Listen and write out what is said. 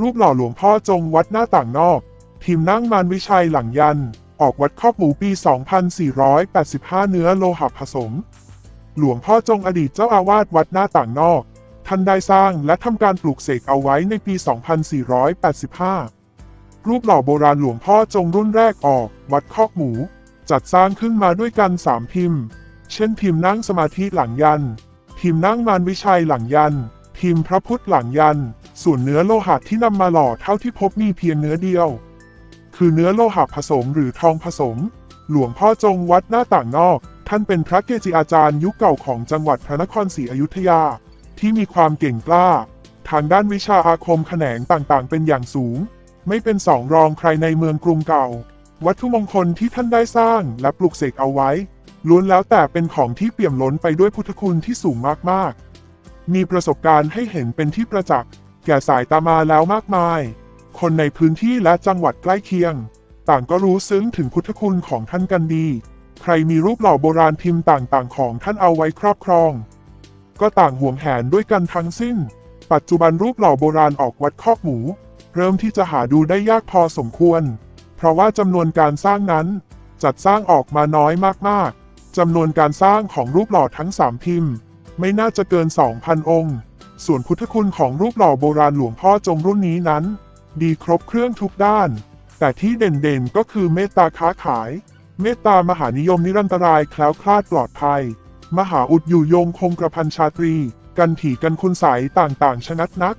รูปหล่อหลวงพ่อจงวัดหน้าต่างนอกทีมนั่งมานวิชัยหลังยัน ออกวัดครอบหมูปี 2485 เนื้อโลหะผสม หลวงพ่อจงอดีตเจ้าอาวาสวัดหน้าต่างนอก ท่านได้สร้างและทำการปลูกเสกเอาไว้ในปี 2485 รูปหล่อโบราณหลวงพ่อจงรุ่นแรกออก วัดคอกหมู จัดสร้างขึ้นมาด้วยกันสามพิมพ์ เช่นพิมพ์นั่งสมาธิหลังยัน พิมพ์นั่งมารวิชัยหลังยัน พิมพ์พระพุทธหลังยัน ส่วนเนื้อโลหะที่นำมาหล่อเท่าที่พบมีเพียงเนื้อเดียว คือเนื้อโลหะผสมหรือทองผสม หลวงพ่อจงวัดหน้าต่างนอก ท่านเป็นพระเกจิอาจารย์ยุคเก่าของจังหวัดพระนครศรีอยุธยา ที่มีความเก่งกล้า ทางด้านวิชาอาคมแขนงต่างๆ เป็นอย่างสูง ไม่เป็นสองรองใครในเมืองกรุงเก่า วัตถุมงคลที่ท่านได้สร้างและปลูกเสกเอาไว้ล้วนแล้วแต่เป็นของที่เปี่ยมล้นไปด้วยพุทธคุณที่สูงมากๆ มีประสบการณ์ให้เห็นเป็นที่ประจักษ์แก่สายตามาแล้วมากมาย คนในพื้นที่และจังหวัดใกล้เคียง ต่างก็รู้ซึ้งถึงพุทธคุณของท่านกันดี ใครมีรูปหล่อโบราณพิมพ์ต่างๆ ของท่านเอาไว้ครอบครอง ก็ต่างห่วงแหนด้วยกันทั้งสิ้น ปัจจุบันรูปหล่อโบราณออกวัดคอกหมู เริ่มที่จะหาดูได้ยากพอสมควร เพราะว่าจำนวนการสร้างนั้น จัดสร้างออกมาน้อยมากๆจำนวนการสร้างของรูปหล่อทั้งสามพิมพ์ ไม่น่าจะเกิน 2,000 องค์ ส่วนพุทธคุณของรูปหล่อโบราณหลวงพ่อจงรุ่นนี้นั้น ดีครบเครื่องทุกด้าน แต่ที่เด่นๆก็คือเมตตาค้าขาย เมตตามหานิยมนิรันตรายแคล้วคลาดปลอดภัย มหาอุดอยู่ยงคงกระพันชาตรี กันถีกันคุณใสต่างๆ ชนัดนัก